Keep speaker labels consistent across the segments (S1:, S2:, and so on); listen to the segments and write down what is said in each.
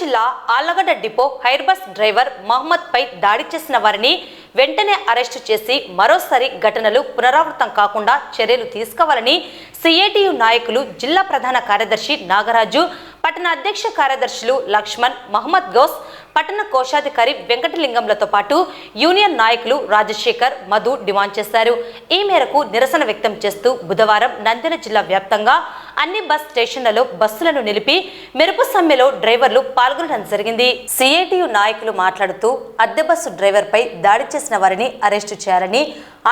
S1: జిల్లా Allagadda depot hire bus driver Mohammed పై దాడి చేసిన వారిని వెంటనే అరెస్టు చేసి మరోసారి ఘటనలు పునరావృతం కాకుండా చర్యలు తీసుకోవాలని సిఐటియు నాయకులు జిల్లా ప్రధాన కార్యదర్శి నాగరాజు పట్టణ అధ్యక్ష కార్యదర్శులు లక్ష్మణ్ మహమ్మద్ గౌస్ పట్టణ కోశాధికారి వెంకటలింగంలతో పాటు యూనియన్ నాయకులు రాజశేఖర్ మధు డిమాండ్ చేశారు. ఈ మేరకు నిరసన వ్యక్తం చేస్తూ బుధవారం నంద్యాల జిల్లా వ్యాప్తంగా అన్ని బస్ స్టేషన్లలో బస్సులను నిలిపి మెరుపు సమ్మెలో డ్రైవర్లు పాల్గొనడం జరిగింది. సిఐటియు నాయకులు మాట్లాడుతూ అద్దె బస్సు డ్రైవర్పై దాడి చేసిన వారిని అరెస్టు చేయాలని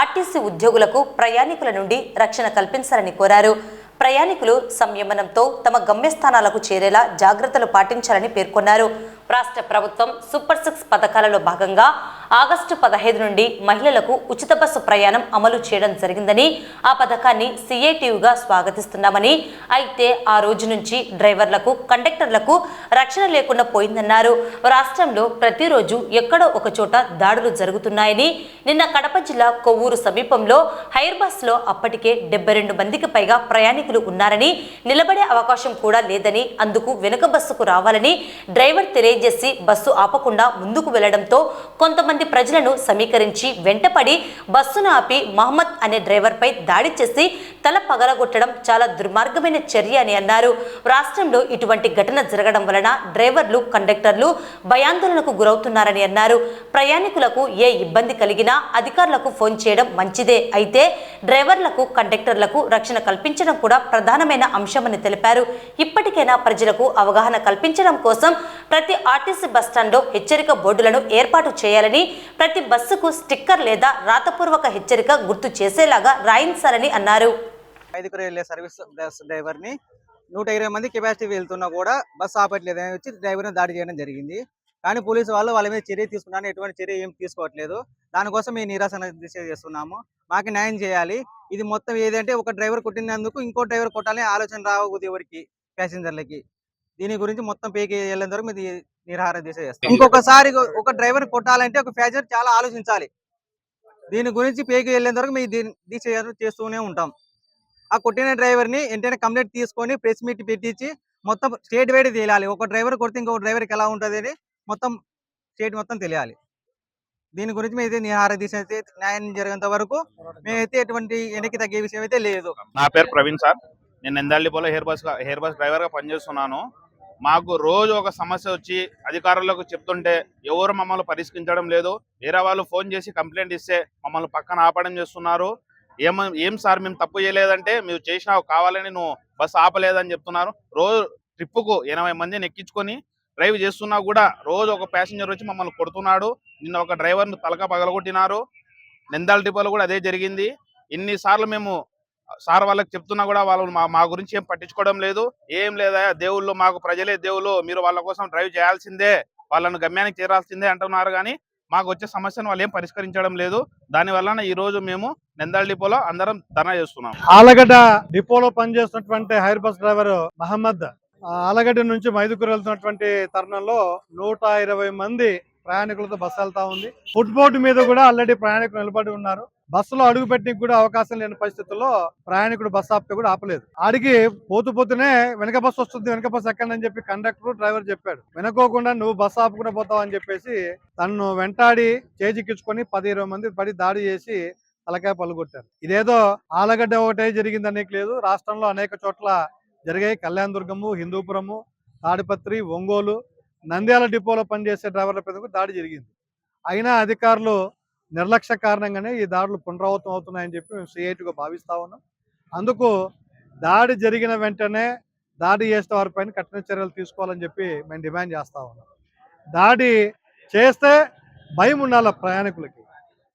S1: ఆర్టీసీ ఉద్యోగులకు ప్రయాణికుల నుండి రక్షణ కల్పించాలని కోరారు. ప్రయాణికులు సంయమనంతో తమ గమ్యస్థానాలకు చేరేలా జాగ్రత్తలు పాటించాలని పేర్కొన్నారు. రాష్ట్ర ప్రభుత్వం సూపర్ సిక్స్ పథకాలలో భాగంగా ఆగస్టు పదహైదు నుండి మహిళలకు ఉచిత బస్సు ప్రయాణం అమలు చేయడం జరిగిందని ఆ పథకాన్ని సిఐటియుగా స్వాగతిస్తున్నామని. అయితే ఆ రోజు నుంచి డ్రైవర్లకు కండక్టర్లకు రక్షణ లేకుండా పోయిందన్నారు. రాష్ట్రంలో ప్రతిరోజు ఎక్కడో ఒక చోట దాడులు జరుగుతున్నాయని. నిన్న కడప జిల్లా కొవ్వూరు సమీపంలో హైర్ బస్సులో అప్పటికే డెబ్బై రెండు మందికి పైగా ప్రయాణికులు ఉన్నారని. నిలబడే అవకాశం కూడా లేదని అందుకు వెనుక బస్సుకు రావాలని డ్రైవర్ తెలియజేసి బస్సు ఆపకుండా ముందుకు వెళ్ళడంతో కొంతమంది ప్రజలను సమీకరించి వెంటపడి బస్సును ఆపి మహమ్మద్ అనే డ్రైవర్పై దాడి చేసి తల పగలగొట్టడం చాలా దుర్మార్గమైన చర్య అని అన్నారు. రాష్ట్రంలో ఇటువంటి ఘటన జరగడం వలన డ్రైవర్లు కండక్టర్లు భయాందోళనకు గురవుతున్నారని అన్నారు. ప్రయాణికులకు ఏ ఇబ్బంది కలిగినా అధికారులకు ఫోన్ చేయడం మంచిదే. అయితే డ్రైవర్లకు కండక్టర్లకు రక్షణ కల్పించడం కూడా ప్రధానమైన అంశమని తెలిపారు. ఇప్పటికైనా ప్రజలకు అవగాహన కల్పించడం కోసం ప్రతి ఆర్టీసీ బస్టాండ్లో హెచ్చరిక బోర్డులను ఏర్పాటు చేయాలని ప్రతి బస్సుకు స్టిక్కర్ లేదా రాతపూర్వక హెచ్చరిక గుర్తు చేసేలాగా రాయించాలని అన్నారు.
S2: ఐదుగురు వెళ్ళే సర్వీస్ బస్ డ్రైవర్ని నూట ఇరవై మంది కెపాసిటీ వెళ్తున్నా కూడా బస్సు ఆపట్లేదు అని వచ్చి డ్రైవర్ని దాడి చేయడం జరిగింది. కానీ పోలీసు వాళ్ళు వాళ్ళ మీద చర్య తీసుకున్నాను ఎటువంటి చర్య ఏం తీసుకోవట్లేదు. దానికోసం మేము నిరాశన దిశ చేస్తున్నాము. మాకు న్యాయం చేయాలి. ఇది మొత్తం ఏదంటే ఒక డ్రైవర్ కొట్టినందుకు ఇంకో డ్రైవర్ కొట్టాలని ఆలోచన రావద్దు ఎవరికి ప్యాసింజర్లకి. దీని గురించి మొత్తం పేకి వెళ్ళేంత వరకు నిరాహార దిశ చేస్తాం. ఇంకొకసారి ఒక డ్రైవర్ కొట్టాలంటే ఒక ప్యాసింజర్ చాలా ఆలోచించాలి. దీని గురించి పేకి వెళ్ళేంత వరకు మేము దీని దిశ చేస్తూనే ఉంటాం. ఆ కొట్టిన డ్రైవర్ని వెంటనే కంప్లైంట్ తీసుకొని ప్రెస్ మీట్ పెట్టించి మొత్తం స్టేట్ వైడ్ తెలియాలి ఒక డ్రైవర్ కొడితే ఇంకొక డ్రైవర్కి ఎలా ఉంటుంది అని మొత్తం స్టేట్ మొత్తం తెలియాలి. దీని గురించి మేము నిహార దిశ అయితే న్యాయం జరిగేంత వరకు మేమైతే ఎటువంటి వెనక్కి తగ్గే విషయం అయితే లేదు.
S3: నా పేరు ప్రవీణ్ సార్. నేను నెందల్లిపోలో హెయిర్ బస్ హెయిర్ బస్ డ్రైవర్గా పనిచేస్తున్నాను. మాకు రోజు ఒక సమస్య వచ్చి అధికారులకు చెప్తుంటే ఎవరు మమ్మల్ని పరిష్కరించడం లేదు. వేరే వాళ్ళు ఫోన్ చేసి కంప్లైంట్ ఇస్తే మమ్మల్ని పక్కన ఆపడం చేస్తున్నారు. ఏమ ఏం సార్ మేము తప్పు చేయలేదంటే మీరు చేసినావు కావాలని నువ్వు బస్ ఆపలేదని చెప్తున్నారు. రోజు ట్రిప్పుకు ఎనభై మందిని ఎక్కించుకొని డ్రైవ్ చేస్తున్నా కూడా రోజు ఒక ప్యాసింజర్ వచ్చి మమ్మల్ని కొడుతున్నాడు. నిన్న ఒక డ్రైవర్ను తలక పగలగొట్టినారు. నిందాల డిపోలో కూడా అదే జరిగింది. ఇన్నిసార్లు మేము సార్ వాళ్ళకి చెప్తున్నా కూడా వాళ్ళు మా మా గురించి ఏం పట్టించుకోవడం లేదు. ఏం లేదా దేవుళ్ళు మాకు ప్రజలే దేవుళ్ళు మీరు వాళ్ళ కోసం డ్రైవ్ చేయాల్సిందే వాళ్ళను గమ్యానికి చేరాల్సిందే అంటున్నారు కానీ మాకు వచ్చే సమస్యను వాళ్ళు ఏం పరిష్కరించడం లేదు. దాని వలన ఈ రోజు మేము నెందాల డిపోలో అందరం ధర్నా చేస్తున్నాం.
S4: ఆలగడ్డ డిపోలో పనిచేస్తున్నటువంటి hire bus driver Mohammed Allagadda నుంచి మైదుకూరు వెళ్తున్నటువంటి తరుణంలో నూట ఇరవై మంది ప్రయాణికులతో బస్సు వెళ్తా ఉంది. ఫుట్ బోర్డు మీద కూడా ఆల్రెడీ ప్రయాణికులు నిలబడి ఉన్నారు. బస్సులో అడుగు పెట్టడానికి కూడా అవకాశం లేని పరిస్థితుల్లో ప్రయాణికుడు బస్సు ఆపితే కూడా ఆపలేదు. ఆడికి పోతు పోతూనే వెనక బస్సు వస్తుంది వెనక బస్సు ఎక్కండి అని చెప్పి కండక్టర్ డ్రైవర్ చెప్పాడు. వెనుకోకుండా నువ్వు బస్సు ఆపుకుండా పోతావు అని చెప్పేసి తను వెంటాడి చేజిక్కించుకొని పది ఇరవై మంది పడి దాడి చేసి తలకాయ పలుగొట్టారు. ఇదేదో ఆలగడ్డ ఒకటే జరిగింది అనేక లేదు. రాష్ట్రంలో అనేక చోట్ల జరిగాయి. కళ్యాణదుర్గము హిందూపురము తాడిపత్రి ఒంగోలు నంద్యాల డిపోలో పనిచేసే డ్రైవర్ల మీద దాడి జరిగింది. అయినా అధికారులు నిర్లక్ష్య కారణంగానే ఈ దాడులు పునరావృతం అవుతున్నాయని చెప్పి మేము సిఐటిగా భావిస్తా ఉన్నాం. అందుకు దాడి జరిగిన వెంటనే దాడి చేసిన వారిపైన కఠిన చర్యలు తీసుకోవాలని చెప్పి మేము డిమాండ్ చేస్తా ఉన్నాం. దాడి చేస్తే భయం ఉండాలి ప్రయాణికులకి.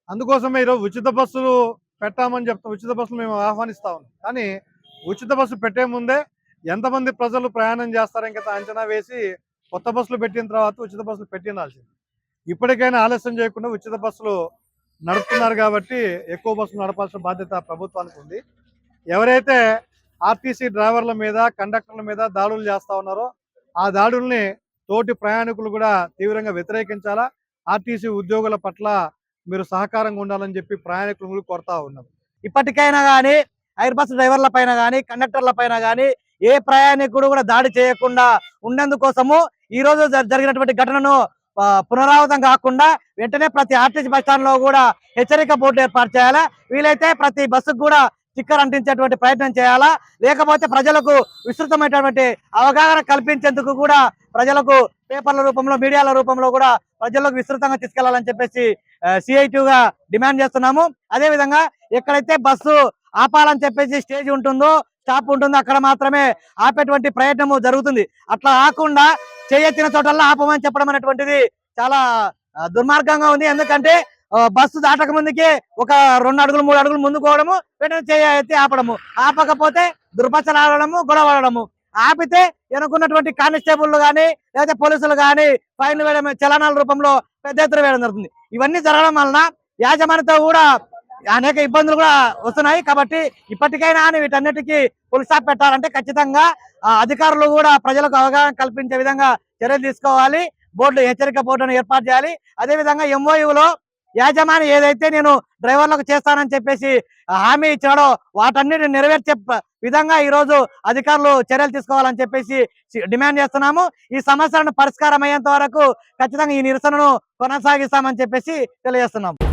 S4: అందుకోసమే ఈరోజు ఉచిత బస్సులు పెట్టామని చెప్తాం. ఉచిత బస్సులు మేము ఆహ్వానిస్తా ఉన్నాం. కానీ ఉచిత బస్సు పెట్టే ముందే ఎంతమంది ప్రజలు ప్రయాణం చేస్తారని కదా అంచనా వేసి కొత్త బస్సులు పెట్టిన తర్వాత ఉచిత బస్సులు పెట్టినాల్సింది ఇప్పటికైనా ఆలస్యం చేయకుండా ఉచిత బస్సులు నడుపుతున్నారు కాబట్టి ఎక్కువ బస్సులు నడపాల్సిన బాధ్యత ప్రభుత్వానికి ఉంది. ఎవరైతే ఆర్టీసీ డ్రైవర్ల మీద కండక్టర్ల మీద దాడులు చేస్తా ఉన్నారో ఆ దాడుల్ని తోటి ప్రయాణికులు కూడా తీవ్రంగా వ్యతిరేకించాలా? ఆర్టీసీ ఉద్యోగుల పట్ల మీరు సహకారంగా ఉండాలని చెప్పి ప్రయాణికులు కోరుతా ఉన్నాం
S5: ఇప్పటికైనా కానీ ఐర్ బస్ డ్రైవర్ల పైన కానీ కండక్టర్ల పైన కానీ ఏ ప్రయాణికుడు కూడా దాడి చేయకుండా ఉండేందుకోసము ఈ రోజు జ- జరిగినటువంటి ఘటనను పునరావృతం కాకుండా వెంటనే ప్రతి ఆర్టీసీ బస్ స్టాండ్లో కూడా హెచ్చరిక బోర్డు ఏర్పాటు చేయాలా? వీలైతే ప్రతి బస్సుకు కూడా స్టిక్కర్ అంటించేటువంటి ప్రయత్నం చేయాలా? లేకపోతే ప్రజలకు విస్తృతమైనటువంటి అవగాహన కల్పించేందుకు కూడా ప్రజలకు పేపర్ల రూపంలో మీడియాల రూపంలో కూడా ప్రజలకు విస్తృతంగా తీసుకెళ్ళాలని చెప్పేసి సిఐటిగా డిమాండ్ చేస్తున్నాము. అదే విధంగా ఎక్కడైతే బస్సు ఆపాలని చెప్పేసి స్టేజ్ ఉంటుందో స్టాప్ ఉంటుంది. అక్కడ మాత్రమే ఆపేటువంటి ప్రయత్నము జరుగుతుంది. అట్లా ఆకుండా చేయెత్తిన చోటల్లో ఆపమని చెప్పడం అనేటువంటిది చాలా దుర్మార్గంగా ఉంది. ఎందుకంటే బస్సు దాటక ముందుకే ఒక రెండు అడుగులు మూడు అడుగులు ముందుకు పోవడము వెంటనే చేయ ఎత్తి ఆపడము. ఆపకపోతే దుర్భచలు ఆడడము గొడవ ఆడడము ఆపితే వెనుకున్నటువంటి కానిస్టేబుల్ కానీ లేదా పోలీసులు కానీ ఫైన్లు వేయడం చలనాల రూపంలో పెద్ద ఎత్తున వేయడం జరుగుతుంది. ఇవన్నీ జరగడం వలన యాజమాన్యతో కూడా అనేక ఇబ్బందులు కూడా వస్తున్నాయి. కాబట్టి ఇప్పటికైనా వీటన్నిటికీ ఫుల్ స్టాప్ పెట్టాలంటే ఖచ్చితంగా అధికారులు కూడా ప్రజలకు అవగాహన కల్పించే విధంగా చర్యలు తీసుకోవాలి. బోర్డు హెచ్చరిక బోర్డును ఏర్పాటు చేయాలి. అదే విధంగా ఎంఓయూలో యాజమాని ఏదైతే నేను డ్రైవర్లకు చేస్తానని చెప్పేసి హామీ ఇచ్చాడో వాటన్నిటిని నెరవేర్చే విధంగా ఈ రోజు అధికారులు చర్యలు తీసుకోవాలని చెప్పేసి డిమాండ్ చేస్తున్నాము. ఈ సమస్యలను పరిష్కారం అయ్యేంత వరకు ఖచ్చితంగా ఈ నిరసనను కొనసాగిస్తామని చెప్పేసి తెలియజేస్తున్నాము.